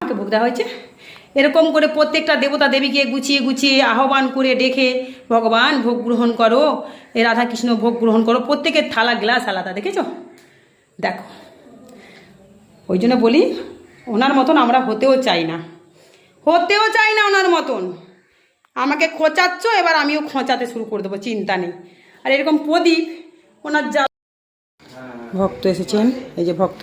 আমাকে ভোগ দেওয়া হয়েছে। এরকম করে প্রত্যেকটা দেবতা দেবীকে গুছিয়ে গুছিয়ে আহ্বান করে ডেকে ভগবান ভোগ গ্রহণ করো এ রাধাকৃষ্ণ ভোগ গ্রহণ করো। প্রত্যেকের থালা গ্লাস আলাদা দেখেছ? দেখো। ওই জন্য বলি ওনার মতন আমরা হতেও চাই না। হতেও চাই না ওনার মতন। আমাকে খোঁচাচ্ছ এবার আমিও খোঁচাতে শুরু করে দেবো চিন্তা নেই। আর এরকম প্রদীপ ওনার যা ভক্ত এসেছেন এই যে ভক্ত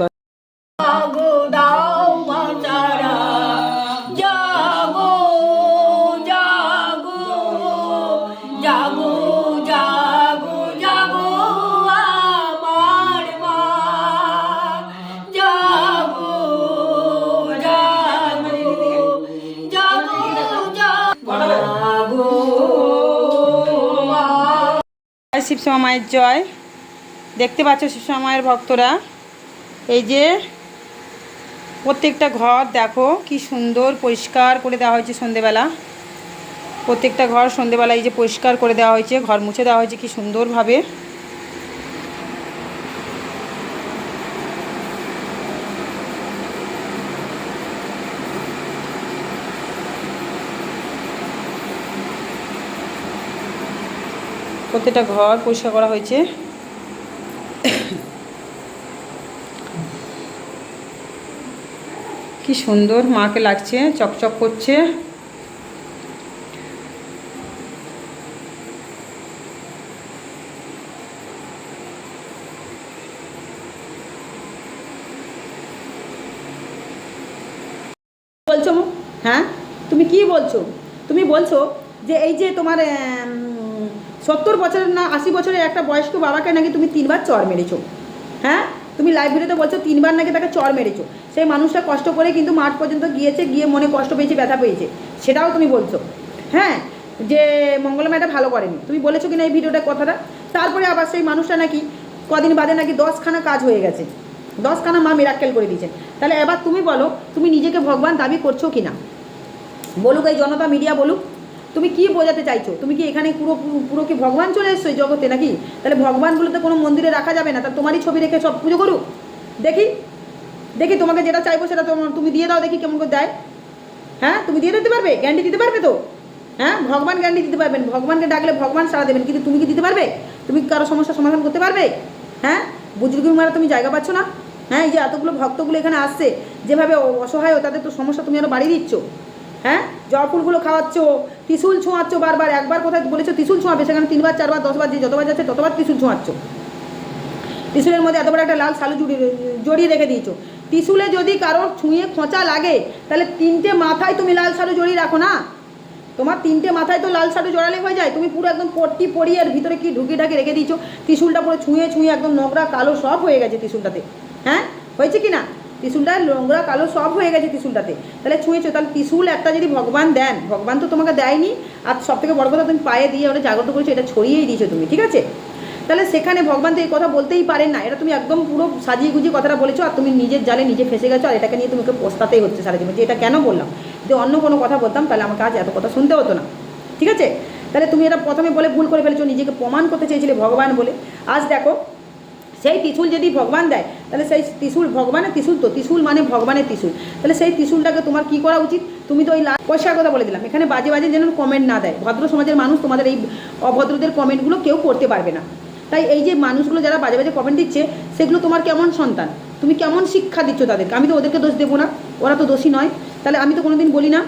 শিবশ্যামা মায়ের জয়। দেখতে পাচ্ছ শিবশ্যামা মায়ের ভক্তরা? এই যে প্রত্যেকটা ঘর দেখো, কি সুন্দর পরিষ্কার করে দেওয়া হয়েছে সন্ধেবেলা। প্রত্যেকটা ঘর সন্ধেবেলা এই যে পরিষ্কার করে দেওয়া হয়েছে, ঘর মুছে দেওয়া হয়েছে, কি সুন্দরভাবে। প্রত্যেকটা ঘর পরিষ্কার করা হয়েছে। কি সুন্দর মাকে লাগছে চকচক করছে। বলছো হ্যাঁ? তুমি কি বলছো? তুমি বলছো যে এই যে তোমার সত্তর বছরের না আশি বছরের একটা বয়স্ক বাবাকে নাকি তুমি তিনবার চর মেরেছো। হ্যাঁ? তুমি ভিডিওতে বলছো তিনবার নাকি তাকে চর মেরেছো। সেই মানুষটা কষ্ট করে কিন্তু মাঠ পর্যন্ত গিয়েছে, গিয়ে মনে কষ্ট পেয়েছে, ব্যথা পেয়েছে। সেটাও তুমি বলছো। হ্যাঁ? যে মঙ্গলম এটা ভালো করেনি। তুমি বলেছ কিনা এই ভিডিওটা কথাটা? তারপরে আবার সেই মানুষটা নাকি কদিন বাদে নাকি দশখানা কাজ হয়ে গেছে। দশখানা মা মিরাক্কেল করে দিয়েছেন তাহলে এবার তুমি বলো, তুমি নিজেকে ভগবান দাবি করছ কি না বলুক এই জনতা মিডিয়া বলুক। তুমি কি বোঝাতে চাইছো? তুমি কি এখানে পুরো, পুরো- কি ভগবান চলে এসছো জগতে নাকি? তাহলে ভগবানগুলো তো কোনো মন্দিরে রাখা যাবে না, তা তোমারই ছবি রেখে সব পুজো করুক। দেখি দেখি তোমাকে যেটা চাইব সেটা তোমার তুমি দিয়ে দাও দেখি কেমন করে দেয়। হ্যাঁ? তুমি দিয়ে দিতে পারবে? গ্যান্ডি দিতে পারবে তো? হ্যাঁ? ভগবান গ্যান্ডি দিতে পারবেন। ভগবানকে ডাকলে ভগবান সারা দেবেন, কিন্তু তুমি কি দিতে পারবে? তুমি কারও সমস্যার সমাধান করতে পারবে? হ্যাঁ? বুজুর্গি মারা তুমি জায়গা পাচ্ছ না? হ্যাঁ? এই যে এতগুলো ভক্তগুলো এখানে আসছে, যেভাবে অসহায়, তাদের তো সমস্যা তুমি আরও বাড়িয়ে দিচ্ছ। হ্যাঁ? জবা ফুলগুলো খাওয়াচ্ছ, ত্রিশুল ছোঁয়াচ্ছ বারবার, একবার কোথায় বলেছ ত্রিশুল ছোঁয়াবে, সেখানে তিনবার, চারবার, দশবার যে যতবার যাচ্ছে ততবার ত্রিশুল ছোঁয়াচ্ছ। ত্রিশুলের মধ্যে এত বড় একটা লাল সালু জড়িয়ে জড়িয়ে রেখে দিয়েছ। ত্রিশুলে যদি কারোর ছুঁয়ে খোঁচা লাগে, তাহলে তিনটে মাথায় তুমি লাল সালু জড়িয়ে রাখো না। তোমার তিনটে মাথায় তো লাল সালু জড়ালে হয়ে যায়, তুমি পুরো একদম পট্টি পরিয়ে আর ভিতরে কি ঢুকিয়ে ঢাকে রেখে দিয়েছ, ত্রিশুলটা পুরো ছুঁয়ে ছুঁয়ে একদম নোংরা কালো সব হয়ে গেছে ত্রিশুলটাতে। হ্যাঁ? হয়েছে কি না? ত্রিশুলটা, নোংরা, কালো, সব হয়ে গেছে ত্রিশুলটাতে। তাহলে ছুঁয়েছো, তাহলে ত্রিশুল একটা যদি ভগবান দেন, ভগবান তো তোমাকে দেয়নি, আর সব থেকে বড় কথা তুমি পায়ে দিয়ে ওটা জাগ্রত করেছ, এটা ছড়িয়েই দিয়েছ তুমি, ঠিক আছে? তাহলে সেখানে ভগবান তো এই কথা বলতেই পারেন না, এটা তুমি একদম পুরো সাজিয়ে গুজিয়ে কথাটা বলেছ, আর তুমি নিজের জালে নিজে ফেসে গেছো, আর এটাকে নিয়ে তোমাকে পোস্তাতেই হচ্ছে সারা জীবন, যে এটা কেন বললাম? যে অন্য কোনো কথা বলতাম, তাহলে আমাকে আজ এত কথা শুনতে হতো না, ঠিক আছে? তাহলে তুমি এটা প্রথমে বলে ভুল করে ফেলেছো, নিজেকে প্রমাণ করতে চেয়েছিলে ভগবান বলে। আজ দেখো সেই ত্রিশুল যদি ভগবান দেয়, তাহলে সেই ত্রিশুল ভগবানের ত্রিশুল তো। ত্রিশুল মানে ভগবানের ত্রিশুল। তাহলে সেই ত্রিশুলটাকে তোমার কি করা উচিত? তুমি তো ওই লা- পয়সার কথা বলে দিলাম। এখানে বাজে বাজে যেন কমেন্ট না দেয়। ভদ্র সমাজের মানুষ তোমাদের এই অভদ্রদের কমেন্টগুলো কেউ করতে পারবে না। তাই এই যে মানুষগুলো যারা বাজে বাজে কমেন্ট দিচ্ছে, সেগুলো তোমার কেমন সন্তান? তুমি কেমন শিক্ষা দিচ্ছ তাদেরকে? আমি তো ওদেরকে দোষ দেবো না। ওরা তো দোষী নয়। তাহলে আমি তো কোনোদিন বলি না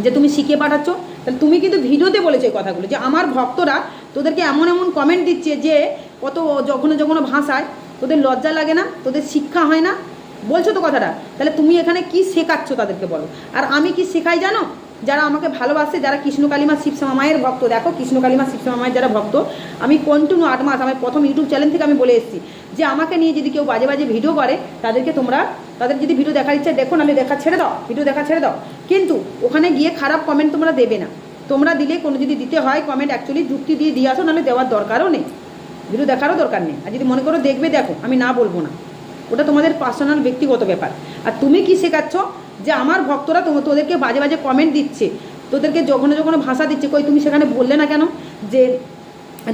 যে তুমি শিখিয়ে পাঠাচ্ছ। তাহলে তুমি কিন্তু ভিডিওতে বলেছ এই কথাগুলো যে আমার ভক্তরা তোদেরকে এমন এমন কমেন্ট দিচ্ছে যে কত যখন যখন ভাষায়, তোদের লজ্জা লাগে না, তোদের শিক্ষা হয় না? বলছো তো কথাটা। তাহলে তুমি এখানে কি শেখাচ্ছ তাদেরকে বলো? আর আমি কি শেখাই জানো? যারা আমাকে ভালোবাসে, যারা কৃষ্ণ কালিমা মায়ের ভক্ত, দেখো কৃষ্ণ কালিমা মায়ের যারা ভক্ত, আমি কন্টিনিউ আট মাস আমার প্রথম ইউটিউব চ্যানেল থেকে আমি বলে এসেছি যে আমাকে নিয়ে যদি কেউ বাজে বাজে ভিডিও করে, তাদেরকে তোমরা, তাদের যদি ভিডিও দেখার ইচ্ছে, দেখো নাহলে দেখা ছেড়ে দাও ভিডিও দেখা ছেড়ে দাও। কিন্তু ওখানে গিয়ে খারাপ কমেন্ট তোমরা দেবে না। তোমরা দিলে কোনো যদি দিতে হয় কমেন্ট অ্যাকচুয়ালি যুক্তি দিয়ে দিয়ে আসো, নাহলে দেওয়ার দরকারও নেই। ভিডিও দেখারও দরকার নেই। আর যদি মনে করো দেখবে, দেখো, আমি না বলব না। ওটা তোমাদের পার্সোনাল ব্যক্তিগত ব্যাপার। আর তুমি কি শেখাচ্ছ? যে আমার ভক্তরা তোদেরকে বাজে বাজে কমেন্ট দিচ্ছে। তোদেরকে যখন যখন ভাষা দিচ্ছে। কই, তুমি সেখানে বললে না কেন? যে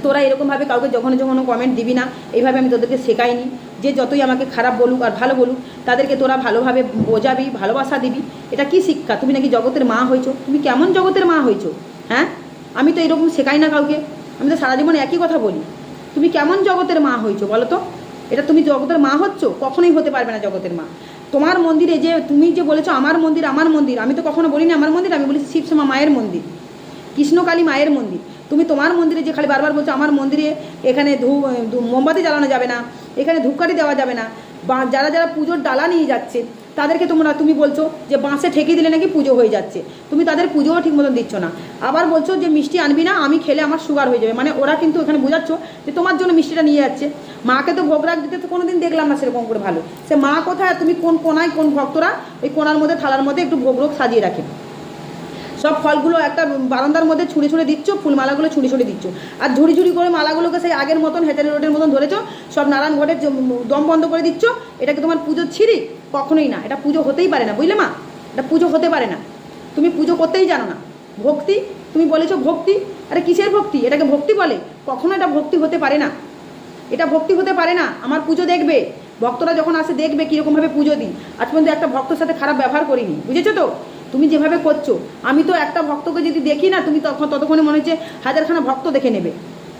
তোরা এরকমভাবে কাউকে যখন যখন কমেন্ট দিবি না, এইভাবে আমি তোদেরকে শেখাইনি। যে যতই আমাকে খারাপ বলুক আর ভালো বলুক, তাদেরকে তোরা ভালোভাবে বোঝাবি, ভালোবাসা দিবি। এটা কি শিক্ষা? তুমি নাকি জগতের মা হয়েছো? তুমি কেমন জগতের মা হয়েছো? হ্যাঁ? আমি তো এরকম শেখাই না কাউকে। আমি তো সারা জীবন একই কথা বলি। তুমি কেমন জগতের মা হয়েছো বলো তো? এটা তুমি জগতের মা হচ্ছ? কখনোই হতে পারবে না জগতের মা। তোমার মন্দিরে যে তুমি যে বলেছ, আমার মন্দির আমার মন্দির। আমি তো কখনো বলিনি আমার মন্দির, আমি বলেছি শিবশ্যামা মায়ের মন্দির। কৃষ্ণকালী মায়ের মন্দির। তুমি তোমার মন্দিরে যে খালি বারবার বলছো, আমার মন্দিরে এখানে ধূপ- মোমবাতি জ্বালানো যাবে না, এখানে ধূপকাঠি দেওয়া যাবে না। বা যারা যারা পুজোর ডালা নিয়ে যাচ্ছে তাদেরকে তোমরা, তুমি বলছো যে বাঁশে ঠেকে দিলে নাকি পুজো হয়ে যাচ্ছে। তুমি তাদের পুজোও ঠিক মতন দিচ্ছ না। আবার বলছো যে মিষ্টি আনবি না, আমি খেলে আমার সুগার হয়ে যাবে। মানে ওরা কিন্তু এখানে বোঝাচ্ছ যে তোমার জন্য মিষ্টিটা নিয়ে যাচ্ছে। মাকে তো ভোগ রাখ দিতে তো কোনোদিন দেখলাম না সেরকম করে ভালো। সে মা কোথায় তুমি কোন কোনায় কোন ভক্তরা ওই কোনার মধ্যে, থালার মধ্যে একটু ভোগ রোগ সাজিয়ে রাখে? সব ফলগুলো একটা বারান্দার মধ্যে ছুঁড়ে ছুঁড়ে দিচ্ছ, ফুলমালাগুলো ছুঁড়ে ছুঁড়ে দিচ্ছ। আর ঝুড়ি ঝুড়ি করে মালাগুলোকে সেই আগের মতন হেঁচারি রোডের মতন ধরেছ, সব নারায়ণ ঘটের দম বন্ধ করে দিচ্ছ এটাকে তোমার পুজো ছিঁড়ি? কখনোই না। এটা পুজো হতেই পারে না, বুঝলে মা? এটা পুজো হতে পারে না। তুমি পুজো করতেই জানো না। ভক্তি? তুমি বলেছ ভক্তি? আরে কিসের ভক্তি? এটাকে ভক্তি বলে। কখনো এটা ভক্তি হতে পারে না। এটা ভক্তি হতে পারে না। আমার পুজো দেখবে। ভক্তরা যখন আসে, দেখবে কীরকমভাবে পুজো দিই। আজ পর্যন্ত একটা ভক্তর সাথে খারাপ ব্যবহার করিনি। বুঝেছ তো? তুমি যেভাবে করছ, আমি তো একটা ভক্তকে যদি দেখি না, তুমি তখন ততক্ষণে মনে হচ্ছে হাজারখানা ভক্ত দেখে নেবে।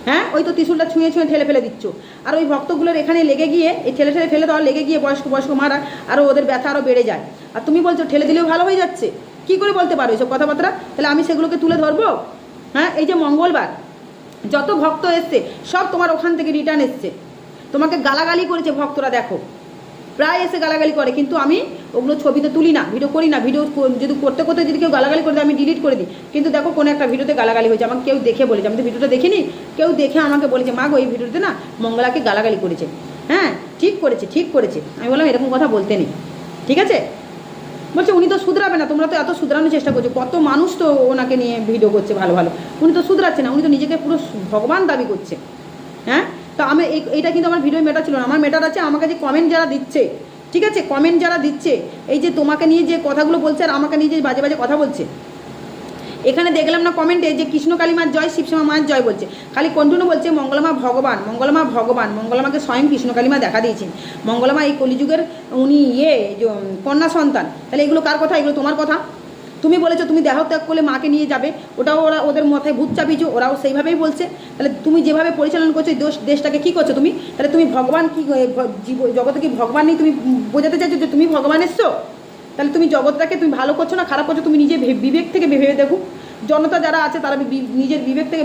হ্যাঁ? ওই তো ত্রিশুলটা ছুঁয়ে ছুঁয়ে ঠেলে ফেলে দিচ্ছ। আর ওই ভক্তগুলোর এখানে লেগে গিয়ে, এই ঠেলে ঠেলে ফেলে দেওয়া লেগে গিয়ে বয়স্ক বয়স্ক মারা আরও ওদের ব্যথা আরও বেড়ে যায়। আর তুমি বলছো, ঠেলে দিলেও ভালো হয়ে যাচ্ছে। কি করে বলতে পারো এইসব কথাবার্তা? তাহলে আমি সেগুলোকে তুলে ধরবো? হ্যাঁ? এই যে মঙ্গলবার, যত ভক্ত এসছে, সব তোমার ওখান থেকে রিটার্ন এসছে। তোমাকে গালাগালি করেছে ভক্তরা, দেখো। প্রায় এসে গালাগালি করে, কিন্তু আমি ওগুলো ছবিতে তুলি না ভিডিও করি না ভিডিও যদি করতে করতে যদি কেউ গালাগালি করে আমি ডিলিট করে দিই। কিন্তু দেখো কোনো একটা ভিডিওতে গালাগালি হয়েছে, আমাকে কেউ দেখে বলেছে, আমি তো ভিডিওটা দেখিনি, কেউ দেখে আমাকে বলেছে, মা গো, এই ভিডিওতে না মঙ্গলাকে গালাগালি করেছে। হ্যাঁ ঠিক করেছে ঠিক করেছে। আমি বললাম, এরকম কথা বলতে নেই। ঠিক আছে? বলছে, উনি তো শুধরাবে না, তোমরা তো এত শুধরানোর চেষ্টা করছ, কত মানুষ তো ওনাকে নিয়ে ভিডিও করছে ভালো ভালো। উনি তো শুধরাচ্ছে না, উনি তো নিজেকে পুরো ভগবান দাবি করছে। হ্যাঁ? তো আমি এই- এইটা কিন্তু আমার ভিডিও মেটার ছিল না। আমার মেটার আছে, আমাকে যে কমেন্ট যারা দিচ্ছে ঠিক আছে কমেন্ট যারা দিচ্ছে, এই যে তোমাকে নিয়ে যে কথাগুলো বলছে আর আমাকে নিয়ে যে বাজে বাজে কথা বলছে, এখানে দেখলাম না কমেন্টে যে কৃষ্ণ কালীমার জয় শিবশ্যামা মার জয় বলছে। খালি কন্টুনু বলছে, মঙ্গলমা ভগবান মঙ্গলমা ভগবান, মঙ্গলমাকে স্বয়ং কৃষ্ণ কালী মা দেখা দিয়েছেন। মঙ্গলমা এই কলিযুগের উনি ইয়ে কন্যা সন্তান। তাহলে এগুলো কার কথা? এগুলো তোমার কথা? তুমি বলেছ তুমি দেহ ত্যাগ করলে মাকে নিয়ে যাবে, ওটাও ওরা ওদের মাথায় ভূত চাপিয়েছো, ওরাও সেইভাবেই বলছে। তাহলে তুমি যেভাবে পরিচালনা করছ দোষ দেশটাকে কী করছ তুমি? তাহলে তুমি ভগবান কী জগতে কি ভগবান নেই? তুমি বোঝাতে চাইছো যে তুমি ভগবান এসছো? তাহলে তুমি জগৎটাকে তুমি ভালো করছ না খারাপ করছ? তুমি নিজে বিবেক থেকে ভেবে দেখো। জনতা যারা আছে তারা নিজের বিবেক থেকে